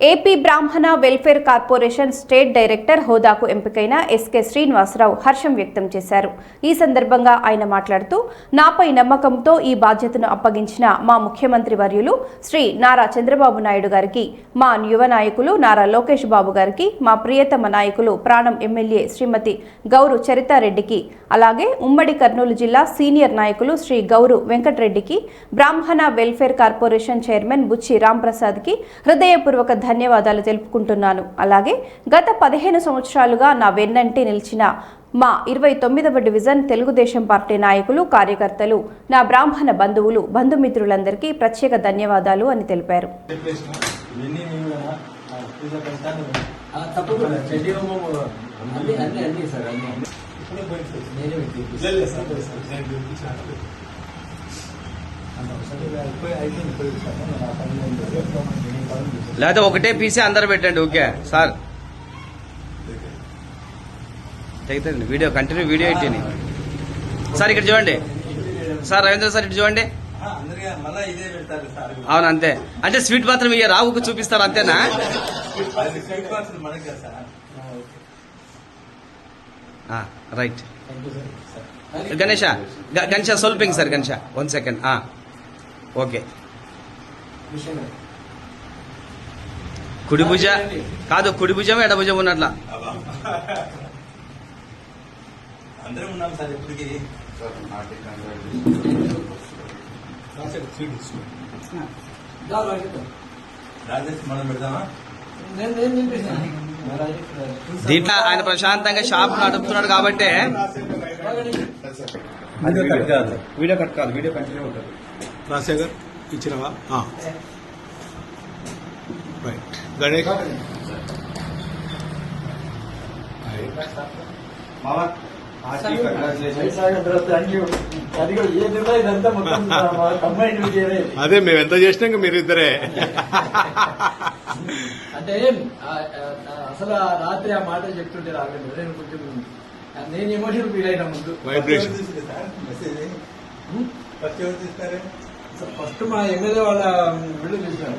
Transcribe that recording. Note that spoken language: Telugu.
ఏపీ బ్రాహ్మణ వెల్ఫేర్ కార్పొరేషన్ స్టేట్ డైరెక్టర్ హోదాకు ఎంపికైన ఎస్కే శ్రీనివాసరావు హర్షం వ్యక్తం చేశారు. ఈ సందర్భంగా ఆయన మాట్లాడుతూ నాపై నమ్మకంతో ఈ బాధ్యతను అప్పగించిన మా ముఖ్యమంత్రి వర్యులు శ్రీ నారా చంద్రబాబు నాయుడు గారికి మా యువ నాయకులు నారా లోకేష్ బాబు గారికి మా ప్రియతమ నాయకులు ప్రాణం ఎమ్మెల్యే శ్రీమతి గౌరు చరితారెడ్డికి అలాగే ఉమ్మడి కర్నూలు జిల్లా సీనియర్ నాయకులు శ్రీ గౌరు వెంకటరెడ్డికి బ్రాహ్మణ వెల్ఫేర్ కార్పొరేషన్ చైర్మన్ బుచ్చి రాంప్రసాద్కి హృదయపూర్వక ధన్యవాదాలు తెలుపుకుంటున్నాను. అలాగే గత పదిహేను సంవత్సరాలుగా నా వెన్నంటి నిలిచిన మా ఇరవై తొమ్మిదవ డివిజన్ తెలుగుదేశం పార్టీ నాయకులు కార్యకర్తలు నా బ్రాహ్మణ బంధువులు బంధుమిత్రులందరికీ ప్రత్యేక ధన్యవాదాలు అని తెలిపారు. అంత అవసరం అయిపోయి- అయిపోయింది, పోయి లేకపోతే ఒకటే పీసే అందరు పెట్టండి ఓకే సార్. తెగుతుంది? వీడియో కంటిన్యూ వీడియో ఇచ్చింది సార్ ఇక్కడ చూడండి. సార్ రవీంద్ర సార్ ఇటు చూడండి. అవును అంతే. అంటే స్వీట్ మాత్రం ఇయ్య రావుకు చూపిస్తారు అంతేనా? రైట్. గణేష గ- Ganesha సొల్పింగ్ sir Ganesha. One second okay. కుడి భుజ కాదు కుడి భుజం ఎడ భుజం ఉన్నట్ల. అబ్బా. అందరం ఉన్నాం సార్ ఇప్పటికి. స్వీట్ రాజేష్ మనం పెడదామా? నేను నేను తినిపిస్తాను దీంట్లో ఆయన ప్రశాంతంగా షాప్ నడుపుతున్నాడు కాబట్టి. వీడియో కట్ కాదు వీడియో కట్ కాదు వీడియో కంటిన్యూ ఉంటుంది. రాజశేఖర్ ఇచ్చినవా? ఆ. రైట్ గణేష్ అది మేము ఎంత చేసినా ఇంకా మీరు ఇద్దరే అంటే అసలు రాత్రి ఆ మాటలు చెప్తుంటే రాగలేదు నేను కొంచెం నేను ఎమోషన్ ఫీల్ అయినా ముందు. Vibration sir message? First first మా ఎమ్మెల్యే వాళ్ళ బిల్లు చూసినారు